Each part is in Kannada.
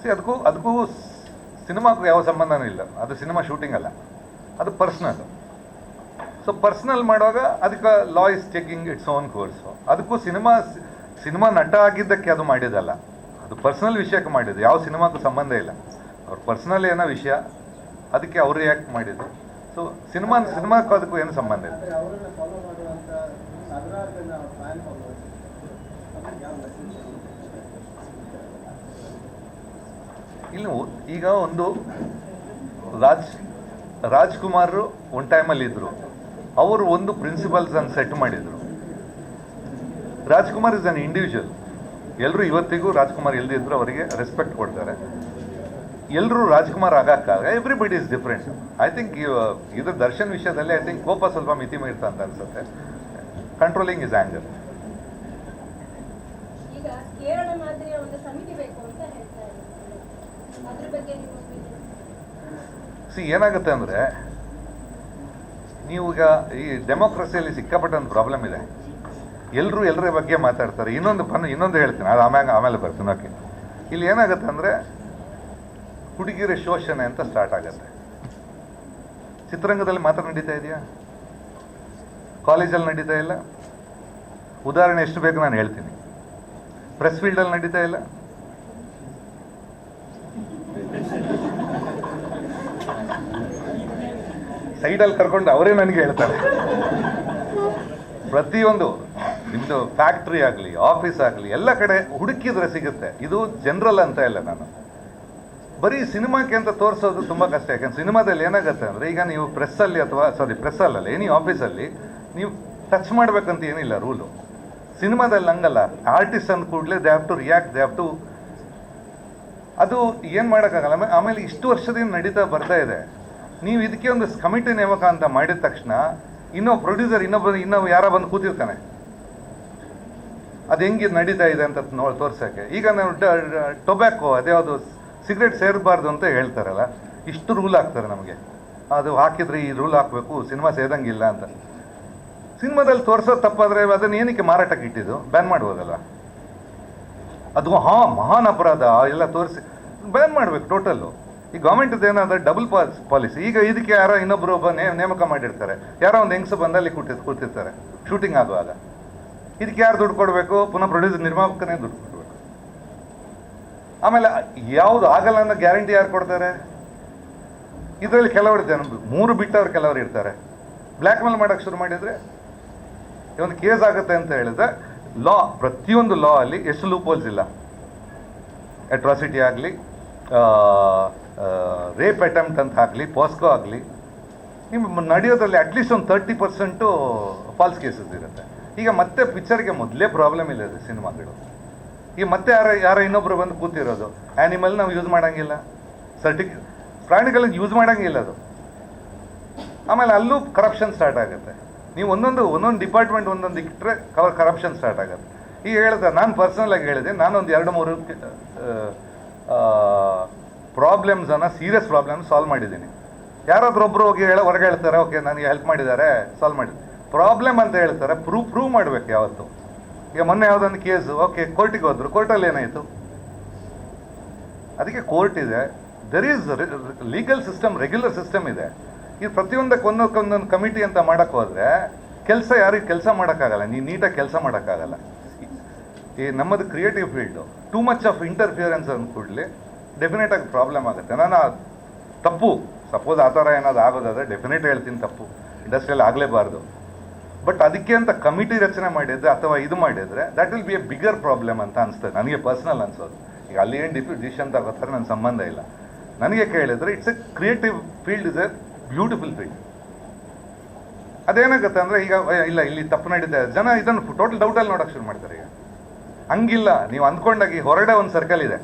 ಸಿ ಅದಕ್ಕೂ ಅದಕ್ಕೂ ಸಿನಿಮಾಕ್ಕೂ ಯಾವ ಸಂಬಂಧನೂ ಇಲ್ಲ. ಅದು ಸಿನಿಮಾ ಶೂಟಿಂಗ್ ಅಲ್ಲ. ಅದು ಪರ್ಸ್ನಲ್. ಸೊ ಪರ್ಸ್ನಲ್ ಮಾಡುವಾಗ ಅದಕ್ಕೆ law is taking its own course. ಅದಕ್ಕೂ ಸಿನಿಮಾ ಸಿನಿಮಾ ನಟ ಆಗಿದ್ದಕ್ಕೆ ಅದು ಮಾಡಿದಲ್ಲ ಅದು ಪರ್ಸ್ನಲ್ ವಿಷಯಕ್ಕೆ ಮಾಡಿದ್ದು. ಯಾವ ಸಿನಿಮಾಕ್ಕೂ ಸಂಬಂಧ ಇಲ್ಲ. ಅವ್ರ ಪರ್ಸ್ನಲ್ ಏನೋ ವಿಷಯ ಅದಕ್ಕೆ ಅವ್ರು ರಿಯಾಕ್ಟ್ ಮಾಡಿದ್ದು. ಸೊ ಸಿನಿಮಾ ಸಿನಿಮಾಕ್ಕೂ ಅದಕ್ಕೂ ಏನು ಸಂಬಂಧ ಇಲ್ಲ ಆದರೆ ಅವರನ್ನ ಫಾಲೋ ಮಾಡುವಂತ ಸಾವಿರಾರು ಜನ ಫ್ಯಾನ್ ಫಾಲೋವರ್ಸ್ ಅದಕ್ಕೆ ಯಾವ ಮೆಸೇಜ್ ಇಲ್ಲಿ ಈಗ ಒಂದು ರಾಜ್ ರಾಜ್ಕುಮಾರ್ ಒನ್ ಟೈಮಲ್ಲಿ ಇದ್ರು. ಅವರು ಒಂದು ಪ್ರಿನ್ಸಿಪಲ್ಸ್ ಅನ್ನು ಸೆಟ್ ಮಾಡಿದ್ರು. ರಾಜ್ಕುಮಾರ್ ಇಸ್ ಅನ್ ಇಂಡಿವಿಜುವಲ್ ಎಲ್ಲರೂ ಇವತ್ತಿಗೂ ರಾಜ್ಕುಮಾರ್ ಇಲ್ದಿದ್ರು ಅವರಿಗೆ ರೆಸ್ಪೆಕ್ಟ್ ಕೊಡ್ತಾರೆ. ಎಲ್ಲರೂ Rajkumar ಆಗಕ್ಕಾಗ everybody is different I think ಇದ್ರ ದರ್ಶನ್ ವಿಷಯದಲ್ಲಿ ಐ ಥಿಂಕ್ ಕೋಪ ಸ್ವಲ್ಪ ಮಿತಿ ಮೀರ್ತಾ ಅಂತ ಅನ್ಸುತ್ತೆ. ಕಂಟ್ರೋಲಿಂಗ್ ಇಸ್ ಆಂಗರ್ ಈಗ ಕೇರಳ ಮಾದರಿಯ ಒಂದು ಸಮಿತಿ ಬೇಕು ಅಂತ ಹೇಳ್ತಾ ಇದ್ದಾರೆ ಅದ್ರ ಬಗ್ಗೆ ನಿಮ್ಮ opinion? ಸಿ, ಏನಾಗುತ್ತೆ ಅಂದರೆ ಈಗ ಈ ಡೆಮೋಕ್ರಸಿಯಲ್ಲಿ ಸಿಕ್ಕಾಪಟ್ಟೆ ಒಂದು ಪ್ರಾಬ್ಲಮ್ ಇದೆ. ಎಲ್ಲರೂ ಎಲ್ಲರ ಬಗ್ಗೆ ಮಾತಾಡ್ತಾರೆ. ಇನ್ನೊಂದು ಬಂದು ಇನ್ನೊಂದು ಹೇಳ್ತೀನಿ. ಅದು ಆಮ್ಯಾಗ ಆಮೇಲೆ ಬರ್ತೀನಿ. ಓಕೆ ಇಲ್ಲಿ ಏನಾಗುತ್ತೆ ಅಂದರೆ ಹುಡುಗಿರ ಶೋಷಣೆ ಅಂತ ಸ್ಟಾರ್ಟ್ ಆಗುತ್ತೆ. ಚಿತ್ರರಂಗದಲ್ಲಿ ಮಾತ್ರ ನಡೀತಾ ಇದೆಯಾ? ಕಾಲೇಜಲ್ಲಿ ನಡೀತಾ ಇಲ್ಲ? ಉದಾಹರಣೆ ಎಷ್ಟು ಬೇಕು ನಾನು ಹೇಳ್ತೀನಿ. ಪ್ರೆಸ್ ಫೀಲ್ಡಲ್ಲಿ ನಡೀತಾ ಇಲ್ಲ? ಸೈಡಲ್ಲಿ ಕರ್ಕೊಂಡು ಅವರೇ ನನಗೆ ಹೇಳ್ತಾರೆ. ಪ್ರತಿಯೊಂದು ನಿಮ್ಮದು ಫ್ಯಾಕ್ಟ್ರಿ ಆಗಲಿ, ಆಫೀಸ್ ಆಗಲಿ, ಎಲ್ಲ ಕಡೆ ಹುಡುಕಿದ್ರೆ ಸಿಗುತ್ತೆ. ಇದು ಜನರಲ್ ಅಂತ ಇಲ್ಲ ನಾನು. ಬರೀ ಸಿನಿಮಾಕ್ಕೆ ಅಂತ ತೋರಿಸೋದು ತುಂಬ ಕಷ್ಟ. ಯಾಕಂದ್ರೆ ಸಿನಿಮಾದಲ್ಲಿ ಏನಾಗುತ್ತೆ ಅಂದರೆ, ಈಗ ನೀವು ಪ್ರೆಸ್ಸಲ್ಲಿ ಅಥವಾ ಸಾರಿ ಪ್ರೆಸ್ಸಲ್ಲ ಎನಿ ಆಫೀಸಲ್ಲಿ ನೀವು ಟಚ್ ಮಾಡಬೇಕಂತ ಏನಿಲ್ಲ ರೂಲು ಸಿನಿಮಾದಲ್ಲಿ ಹಂಗಲ್ಲ. ಆರ್ಟಿಸ್ಟ್ ಅಂದ ಕೂಡಲೇ they have to react they have to ಅದು ಏನು ಮಾಡೋಕ್ಕಾಗಲ್ಲ. ಆಮೇಲೆ ಆಮೇಲೆ ಇಷ್ಟು ವರ್ಷದಿಂದ ನಡೀತಾ ಬರ್ತಾ ಇದೆ. ನೀವು ಇದಕ್ಕೆ ಒಂದು ಕಮಿಟಿ ನೇಮಕ ಅಂತ ಮಾಡಿದ ತಕ್ಷಣ ಇನ್ನೊಬ್ಬ ಪ್ರೊಡ್ಯೂಸರ್ ಇನ್ನೊಬ್ಬ ಇನ್ನೊಬ್ಬ ಯಾರ ಬಂದು ಕೂತಿರ್ತಾನೆ. ಅದು ಹೆಂಗೆ ನಡೀತಾ ಇದೆ ಅಂತ ನೋಡಿ ತೋರ್ಸೋಕ್ಕೆ. ಈಗ ನಾವು ಟೊಬ್ಯಾಕೋ ಅದ್ಯಾವುದು ಸಿಗರೇಟ್ ಸೇರಬಾರ್ದು ಅಂತ ಹೇಳ್ತಾರಲ್ಲ, ಇಷ್ಟು ರೂಲ್ ಹಾಕ್ತಾರೆ ನಮಗೆ. ಅದು ಹಾಕಿದ್ರೆ ಈ ರೂಲ್ ಹಾಕಬೇಕು, ಸಿನಿಮಾ ಸೇದಂಗಿಲ್ಲ ಅಂತ. ಸಿನಿಮಾದಲ್ಲಿ ತೋರ್ಸೋದು ತಪ್ಪಾದ್ರೆ ಅದನ್ನ ಏನಕ್ಕೆ ಮಾರಾಟಕ್ಕೆ ಇಟ್ಟಿದ್ದು? ಬ್ಯಾನ್ ಮಾಡ್ಬೋದಲ್ಲ ಅದು ಹಾ ಮಹಾನ್ ಅಪರಾಧ, ಎಲ್ಲ ತೋರಿಸಿ ಬ್ಯಾನ್ ಮಾಡಬೇಕು ಟೋಟಲ್ಲು. ಈ ಗೌರ್ಮೆಂಟ್ ಏನಾದ್ರೆ ಡಬಲ್ ಪಾಸ್ ಪಾಲಿಸಿ ಈಗ ಇದಕ್ಕೆ ಯಾರೋ ಇನ್ನೊಬ್ರು ಒಬ್ಬ ನೇಮಕ ಮಾಡಿರ್ತಾರೆ. ಯಾರೋ ಒಂದು ಹೆಂಗಸು ಬಂದಲ್ಲಿ ಕೂತಿ, ಕೂತಿರ್ತಾರೆ. ಶೂಟಿಂಗ್ ಆಗುವಾಗ. ಇದಕ್ಕೆ ಯಾರು ದುಡ್ಡು ಕೊಡಬೇಕು? ಪುನಃ ಪ್ರೊಡ್ಯೂಸರ್ ನಿರ್ಮಾಪಕನೇ ದುಡ್ಡು ಕೊಡಬೇಕು. ಆಮೇಲೆ ಯಾವುದು ಆಗಲ್ಲ ಅನ್ನೋ ಗ್ಯಾರಂಟಿ ಯಾರು ಕೊಡ್ತಾರೆ? ಇದರಲ್ಲಿ ಕೆಲವರು ಜನ ಮೂರು ಬಿಟ್ಟವ್ರು ಕೆಲವರು ಇರ್ತಾರೆ. ಬ್ಲ್ಯಾಕ್ ಮೇಲ್ ಮಾಡೋಕ್ಕೆ ಶುರು ಮಾಡಿದರೆ ಒಂದು ಕೇಸ್ ಆಗುತ್ತೆ ಅಂತ ಹೇಳಿದ್ರೆ ಲಾ ಪ್ರತಿಯೊಂದು ಲಾ ಅಲ್ಲಿ ಎಷ್ಟು ಲೂಪೋಲ್ಸ್ ಇಲ್ಲ. ಅಟ್ರಾಸಿಟಿ ಆಗಲಿ ರೇಪ್ ಅಟೆಂಪ್ಟ್ ಅಂತ ಆಗಲಿ ಪಾಸ್ಕೋ ಆಗಲಿ, ನಿಮ್ಮ ನಡೆಯೋದ್ರಲ್ಲಿ ಅಟ್ಲೀಸ್ಟ್ ಒಂದು ತರ್ಟಿ ಪರ್ಸೆಂಟು ಫಾಲ್ಸ್ ಕೇಸಸ್ ಇರುತ್ತೆ. ಈಗ ಮತ್ತೆ ಪಿಕ್ಚರ್ಗೆ ಮೊದಲೇ ಪ್ರಾಬ್ಲಮ್ ಇಲ್ಲ ರೀ ಸಿನಿಮಾಗಳು. ಈಗ ಮತ್ತೆ ಯಾರ ಯಾರ ಇನ್ನೊಬ್ಬರು ಬಂದು ಕೂತಿರೋದು ಆ್ಯನಿಮಲ್ ನಾವು ಯೂಸ್ ಮಾಡೋಂಗಿಲ್ಲ. ಸರ್ಟಿಫಿ ಪ್ರಾಣಿಗಳನ್ನ ಯೂಸ್ ಮಾಡೋಂಗಿಲ್ಲ ಅದು. ಆಮೇಲೆ ಅಲ್ಲೂ ಕರಪ್ಷನ್ ಸ್ಟಾರ್ಟ್ ಆಗುತ್ತೆ. ನೀವು ಒಂದೊಂದು ಒಂದೊಂದು ಡಿಪಾರ್ಟ್ಮೆಂಟ್ ಒಂದೊಂದು ಇಟ್ಟರೆ ಕವರ್ ಕರಪ್ಷನ್ ಸ್ಟಾರ್ಟ್ ಆಗುತ್ತೆ. ಈಗ ಹೇಳಿದೆ, ನಾನು ಪರ್ಸನಲ್ ಆಗಿ ಹೇಳಿದೆ, ನಾನೊಂದು ಎರಡು ಮೂರು ಪ್ರಾಬ್ಲಮ್ಸನ್ನು ಸೀರಿಯಸ್ ಪ್ರಾಬ್ಲಮ್ ಸಾಲ್ವ್ ಮಾಡಿದ್ದೀನಿ. ಯಾರಾದ್ರೂ ಒಬ್ರು ಹೋಗಿ ಹೇಳ, ಹೊರಗೆ ಹೇಳ್ತಾರೆ ಓಕೆ ನನಗೆ ಹೆಲ್ಪ್ ಮಾಡಿದ್ದಾರೆ ಸಾಲ್ವ್ ಮಾಡಿ. ಪ್ರಾಬ್ಲಮ್ ಅಂತ ಹೇಳ್ತಾರೆ ಪ್ರೂವ್ ಪ್ರೂವ್ ಮಾಡಬೇಕು ಯಾವತ್ತು. ಈಗ ಮೊನ್ನೆ ಯಾವುದೊಂದು ಕೇಸ್ ಓಕೆ ಕೋರ್ಟಿಗೆ ಹೋದ್ರು ಕೋರ್ಟಲ್ಲಿ ಏನಾಯಿತು? ಅದಕ್ಕೆ ಕೋರ್ಟ್ ಇದೆ there is legal system regular system ಇದೆ. ಈ ಪ್ರತಿಯೊಂದಕ್ಕೆ ಒಂದಕ್ಕೊಂದೊಂದು ಕಮಿಟಿ ಅಂತ ಮಾಡಕ್ಕೆ ಹೋದ್ರೆ, ಕೆಲಸ ಯಾರಿಗೆ ಕೆಲಸ ಮಾಡೋಕ್ಕಾಗಲ್ಲ ನೀವು ನೀಟಾಗಿ ಕೆಲಸ ಮಾಡೋಕ್ಕಾಗಲ್ಲ. ಈ ನಮ್ಮದು creative field too much of interference ಅಂದ್ಕೂಡ್ಲಿ definite ಆಗಿ ಪ್ರಾಬ್ಲಮ್ ಆಗುತ್ತೆ. ನಾನು ತಪ್ಪು. ಸಪೋಸ್ ಆ ಥರ ಏನಾದ್ರು ಆಗೋದಾದ್ರೆ ಡೆಫಿನೆಟ್ ಹೇಳ್ತೀನಿ ತಪ್ಪು. ಇಂಡಸ್ಟ್ರಿಯಲ್ಲಿ ಆಗಲೇಬಾರ್ದು. ಬಟ್ ಅದಕ್ಕೆ ಅಂತ ಕಮಿಟಿ ರಚನೆ ಮಾಡಿದ್ರೆ ಅಥವಾ ಇದು ಮಾಡಿದ್ರೆ that will be a bigger problem ಅಂತ ಅನಿಸ್ತದೆ ನನಗೆ ಪರ್ಸ್ನಲ್ ಅನ್ಸೋದು. ಈಗ ಅಲ್ಲಿ ಏನು ಡಿಫಿ ಡಿಸಿಷನ್ ತಗೋತಾರೆ ನನ್ನ ಸಂಬಂಧ ಇಲ್ಲ. ನನಗೆ ಕೇಳಿದ್ರೆ it's a creative field is a beautiful field ಅದೇನಾಗುತ್ತೆ ಅಂದರೆ ಈಗ ಇಲ್ಲ, ಇಲ್ಲಿ ತಪ್ಪು ನಡೀತಾ ಜನ ಇದನ್ನು ಟೋಟಲ್ ಡೌಟಲ್ಲಿ ನೋಡೋಕೆ ಶುರು ಮಾಡ್ತಾರೆ ಈಗ. ಹಂಗಿಲ್ಲ. ನೀವು ಅಂದ್ಕೊಂಡಾಗಿ ಹೊರಡೆ ಒಂದು ಸರ್ಕಲ್ ಇದೆ.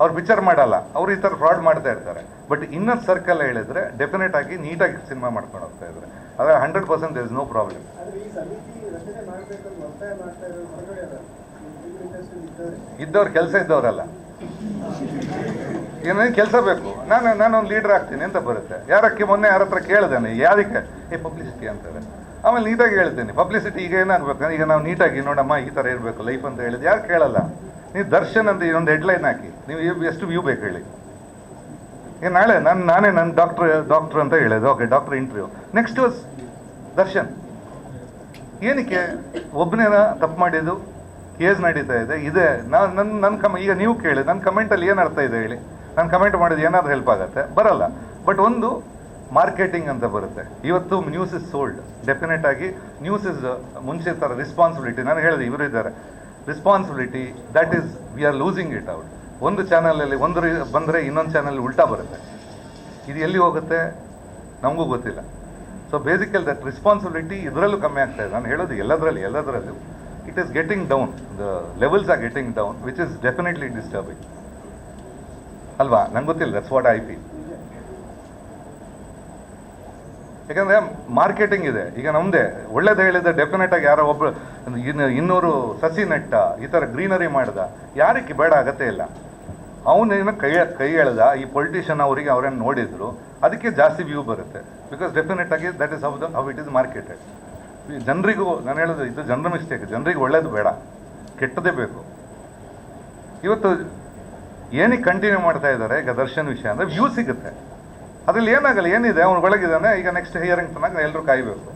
ಅವ್ರು ಪಿಕ್ಚರ್ ಮಾಡಲ್ಲ. ಅವ್ರು ಈ ಥರ ಫ್ರಾಡ್ ಮಾಡ್ತಾ ಇರ್ತಾರೆ. ಬಟ್ ಇನ್ನೊಂದು ಸರ್ಕಲ್ ಹೇಳಿದ್ರೆ ಡೆಫಿನೆಟ್ ಆಗಿ ನೀಟಾಗಿ ಸಿನಿಮಾ ಮಾಡ್ಕೊಂಡು ಹೋಗ್ತಾ ಇದ್ದಾರೆ ಆದರೆ hundred percent is no problem ಇದ್ದವ್ರು. ಕೆಲಸ ಇದ್ದವರಲ್ಲ. ಏನೇನು ಕೆಲಸ ಬೇಕು? ನಾನು ನಾನೊಂದು ಲೀಡರ್ ಆಗ್ತೀನಿ ಅಂತ ಬರುತ್ತೆ. ಯಾರಕ್ಕೆ ಮೊನ್ನೆ ಯಾರ ಹತ್ರ ಕೇಳಿದಾನೆ ಯಾರಿಗೆ? ಏ ಪಬ್ಲಿಸಿಟಿ ಅಂತಾರೆ ಆಮೇಲೆ ನೀಟಾಗಿ ಹೇಳ್ತೀನಿ. ಪಬ್ಲಿಸಿಟಿ ಈಗ ಏನಾಗಬೇಕು? ಈಗ ನಾವು ನೀಟಾಗಿ ನೋಡಮ್ಮ ಈ ಥರ ಇರಬೇಕು ಲೈಫ್ ಅಂತ ಹೇಳಿದ್ ಯಾರು ಕೇಳಲ್ಲ. ನೀವು ದರ್ಶನ್ ಅಂತ ಒಂದು ಹೆಡ್ಲೈನ್ ಹಾಕಿ. ನೀವು ಎಷ್ಟು ವ್ಯೂ ಬೇಕು ಹೇಳಿ. ಏನು ನಾಳೆ ನಾನು ನಾನೇ ನನ್ನ ಡಾಕ್ಟ್ರ್ ಡಾಕ್ಟ್ರ್ ಅಂತ ಹೇಳೋದು. Okay doctor interview next was Darshan. ಏನಕ್ಕೆ? ಒಬ್ಬನೇನ ತಪ್ಪು ಮಾಡಿದ್ದು ಕೇಸ್ ನಡೀತಾ ಇದೆ ಇದೆ. ನಾನು ನನ್ನ ನನ್ನ ಕಮ್ ಈಗ ನೀವು ಕೇಳಿ ನನ್ನ ಕಮೆಂಟಲ್ಲಿ ಏನು ಅರ್ಥ ಇದೆ ಹೇಳಿ. ನಾನು ಕಮೆಂಟ್ ಮಾಡಿದ್ದು ಏನಾದರೂ ಹೆಲ್ಪ್ ಆಗುತ್ತೆ. ಬರಲ್ಲ. ಬಟ್ ಒಂದು ಮಾರ್ಕೆಟಿಂಗ್ ಅಂತ ಬರುತ್ತೆ. ಇವತ್ತು ನ್ಯೂಸ್ ಇಸ್ ಸೋಲ್ಡ್ ಡೆಫಿನೆಟ್ ಆಗಿ ನ್ಯೂಸ್ ಇಸ್ ಮುಂಚೆ ಥರ ರೆಸ್ಪಾನ್ಸಿಬಿಲಿಟಿ ನಾನು ಹೇಳಿದೆ, ಇವರು ಇದ್ದಾರೆ. Responsibility that is we are losing it out ಒಂದು ಚಾನಲಲ್ಲಿ ಒಂದು ಬಂದರೆ ಇನ್ನೊಂದು ಚಾನಲ್ ಉಲ್ಟಾ ಬರುತ್ತೆ. ಇದು ಎಲ್ಲಿ ಹೋಗುತ್ತೆ? ನಮಗೂ ಗೊತ್ತಿಲ್ಲ. ಸೊ ಬೇಸಿಕಲ್ ದಟ್ ರೆಸ್ಪಾನ್ಸಿಬಿಲಿಟಿ ಇದರಲ್ಲೂ ಕಮ್ಮಿ ಆಗ್ತಾ ಇದೆ. ನಾನು ಹೇಳೋದು ಎಲ್ಲದರಲ್ಲಿ, ಎಲ್ಲದರಲ್ಲೂ. It is getting down the levels are getting down which is definitely disturbing ಅಲ್ವಾ? ನಂಗೆ ಗೊತ್ತಿಲ್ಲ. ದಟ್ಸ್ ವಾಟ್ ಐ ಪಿ ಯಾಕಂದ್ರೆ ಮಾರ್ಕೆಟಿಂಗ್ ಇದೆ. ಈಗ ನಮ್ಮದೇ ಒಳ್ಳೇದು ಹೇಳಿದ ಡೆಫಿನೆಟ್ ಆಗಿ ಯಾರೋ ಒಬ್ರು ಇನ್ನು ಇನ್ನೂರು ಸಸಿ ನೆಟ್ಟ, ಈ ಥರ ಗ್ರೀನರಿ ಮಾಡ್ದ ಯಾರಿಗೆ ಬೇಡ ಅಗತ್ಯ ಇಲ್ಲ. ಅವನೇನು ಕೈ ಕೈ ಎಳೆದ, ಈ ಪೊಲಿಟಿಷಿಯನ್ ಅವರಿಗೆ ಅವ್ರೇನು ನೋಡಿದ್ರು, ಅದಕ್ಕೆ ಜಾಸ್ತಿ ವ್ಯೂ ಬರುತ್ತೆ. ಬಿಕಾಸ್ ಡೆಫಿನೆಟ್ ಆಗಿ that is how the how it is marketed ಜನರಿಗೂ, ನಾನು ಹೇಳೋದು ಇದು ಜನರ ಮಿಸ್ಟೇಕ್ ಜನರಿಗೆ ಒಳ್ಳೇದು ಬೇಡ. ಕೆಟ್ಟದೇ ಬೇಕು. ಇವತ್ತು ಏನಕ್ಕೆ ಕಂಟಿನ್ಯೂ ಮಾಡ್ತಾ ಇದ್ದಾರೆ ಈಗ ದರ್ಶನ್ ವಿಷಯ ಅಂದರೆ ವ್ಯೂ ಸಿಗುತ್ತೆ. ಅದ್ರಲ್ಲಿ ಏನಾಗಲ್ಲ, ಏನಿದೆ? ಅವ್ನು ಒಳಗಿದ್ದಾನೆ ಈಗ ನೆಕ್ಸ್ಟ್ ಹಿಯರಿಂಗ್ ತನಕ ಎಲ್ಲರೂ ಕಾಯಬೇಕು.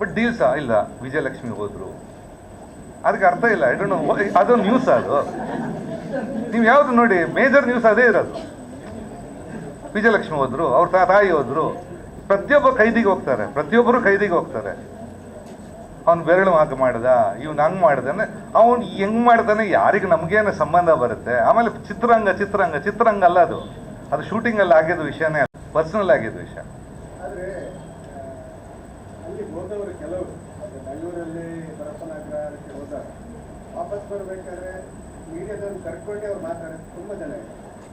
ಬಟ್ ಡೀಲ್ಸಾ ಇಲ್ಲ. ವಿಜಯಲಕ್ಷ್ಮಿ ಹೋದ್ರು. ಅದಕ್ಕೆ ಅರ್ಥ ಇಲ್ಲ. ನೋ ಅದೊಂದು ನ್ಯೂಸ್ ಅದು? ನೀವು ಯಾವುದು ನೋಡಿ ಮೇಜರ್ ನ್ಯೂಸ್ ಅದೇ ಇರೋದು. ವಿಜಯಲಕ್ಷ್ಮಿ ಹೋದ್ರು, ಅವ್ರ ತಾಯಿ ಹೋದ್ರು. ಪ್ರತಿಯೊಬ್ಬ ಕೈದಿಗೆ ಹೋಗ್ತಾರೆ. ಪ್ರತಿಯೊಬ್ಬರು ಕೈದಿಗೆ ಹೋಗ್ತಾರೆ. ಅವ್ನು ಬೆರಳು ಹಾಗೆ ಮಾಡ್ದ, ಇವ್ನು ಹಂಗೆ ಮಾಡ್ದಾನೆ ಅವನು ಹೆಂಗ್ ಮಾಡ್ದಾನೆ ಯಾರಿಗೆ ನಮಗೇನು ಸಂಬಂಧ ಬರುತ್ತೆ? ಆಮೇಲೆ ಚಿತ್ರರಂಗ ಚಿತ್ರರಂಗ ಚಿತ್ರರಂಗ ಅಲ್ಲ ಅದು. ಅದು ಶೂಟಿಂಗಲ್ಲಿ ಆಗಿದ್ದ ವಿಷಯನೇ ಪರ್ಸನಲ್ ಆಗಿದ್ದ ವಿಷಯ.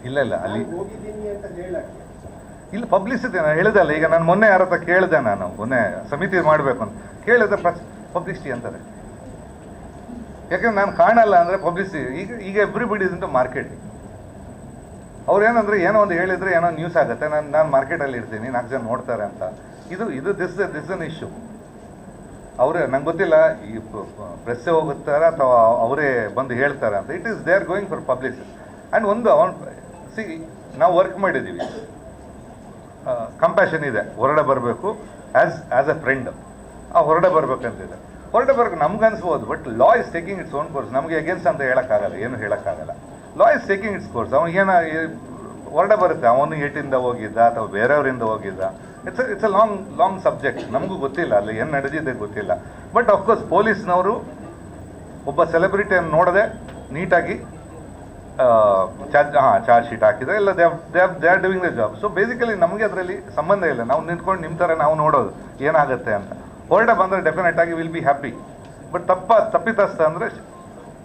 ಇಲ್ಲ ಇಲ್ಲ ಅಲ್ಲಿ ಇಲ್ಲ ಪಬ್ಲಿಸಿಟಿ ನಾನು ಹೇಳಿದಲ್ಲ ಈಗ ನಾನು ಮೊನ್ನೆ ಯಾರ ಹತ್ರ ಕೇಳಿದೆ ನಾನು ಮೊನ್ನೆ ಸಮಿತಿ ಮಾಡಬೇಕು ಅಂತ. ಕೇಳಿದ್ರೆ ಪಬ್ಲಿಸಿಟಿ ಅಂತಾರೆ. ಯಾಕಂದ್ರೆ ನಾನು ಕಾಣಲ್ಲ ಅಂದರೆ ಪಬ್ಲಿಸಿಟಿ ಈಗ ಈಗ ಎವ್ರಿಬಡಿ ಇಂಟು ಮಾರ್ಕೆಟಿಂಗ್ ಅವ್ರು ಏನಂದ್ರೆ ಏನೋ ಒಂದು ಹೇಳಿದ್ರೆ ಏನೋ ನ್ಯೂಸ್ ಆಗುತ್ತೆ. ನಾನು ನಾನು ಮಾರ್ಕೆಟಲ್ಲಿ ಇರ್ತೀನಿ, ನಾಲ್ಕು ಜನ ನೋಡ್ತಾರೆ ಅಂತ. ಇದು ಇದು ದಿಸ್ ದಿಸ್ ಅನ್ ಇಶ್ಯೂ ಅವರೇ, ನಂಗೆ ಗೊತ್ತಿಲ್ಲ, ಈ ಪ್ರೆಸ್ಸೇ ಹೋಗುತ್ತಾರೆ ಅಥವಾ ಅವರೇ ಬಂದು ಹೇಳ್ತಾರೆ ಅಂತ. It is they are going for publicity and ಒಂದು ಅವನ್ ಸಿ ನಾವು ವರ್ಕ್ ಮಾಡಿದ್ದೀವಿ ಕಂಪ್ಯಾಷನ್ ಇದೆ. ಹೊರಡೆ ಬರಬೇಕು ಆ್ಯಸ್ ಆ್ಯಸ್ ಎ ಫ್ರೆಂಡ್ ಆ ಹೊರಡೆ ಬರಬೇಕಂತಿದೆ. ಹೊರಡೆ ಬರ್ಬೇಕು, ನಮ್ಗೆ ಅನ್ಸ್ಬೋದು but law is taking its own course ನಮಗೆ ಅಗೇನ್ಸ್ಟ್ ಅಂತ ಹೇಳೋಕ್ಕಾಗಲ್ಲ, ಏನು ಹೇಳೋಕ್ಕಾಗಲ್ಲ. Law is taking its course ಅವನಿಗೇನ ಹೊರಡೆ ಬರುತ್ತೆ. ಅವನು ಏಟಿಂದ ಹೋಗಿದ್ದ ಅಥವಾ ಬೇರೆಯವರಿಂದ ಹೋಗಿದ್ದ. It's it's a long long subject ನಮಗೂ ಗೊತ್ತಿಲ್ಲ. ಅಲ್ಲಿ ಏನು ನಡೆದಿದೆ ಗೊತ್ತಿಲ್ಲ. ಬಟ್ ಅಫ್ಕೋರ್ಸ್ ಪೊಲೀಸ್ನವರು ಒಬ್ಬ ಸೆಲೆಬ್ರಿಟಿಯನ್ನು ನೋಡದೆ ನೀಟಾಗಿ ಚಾರ್ಜ್, ಹಾಂ, ಚಾರ್ಜ್ ಶೀಟ್ ಹಾಕಿದ್ರೆ ಇಲ್ಲ they they are doing the job so basically ನಮಗೆ ಅದರಲ್ಲಿ ಸಂಬಂಧ ಇಲ್ಲ. ನಾವು ನಿಂತ್ಕೊಂಡು ನಿಮ್ಮ ಥರ ನಾವು ನೋಡೋದು. ಏನಾಗುತ್ತೆ ಅಂತ. ಹೊರಡೆ ಬಂದರೆ ಡೆಫಿನೆಟ್ ಆಗಿ ವಿಲ್ ಬಿ ಹ್ಯಾಪಿ ಬಟ್ ತಪ್ಪ, ತಪ್ಪಿತಸ್ಥ ಅಂದರೆ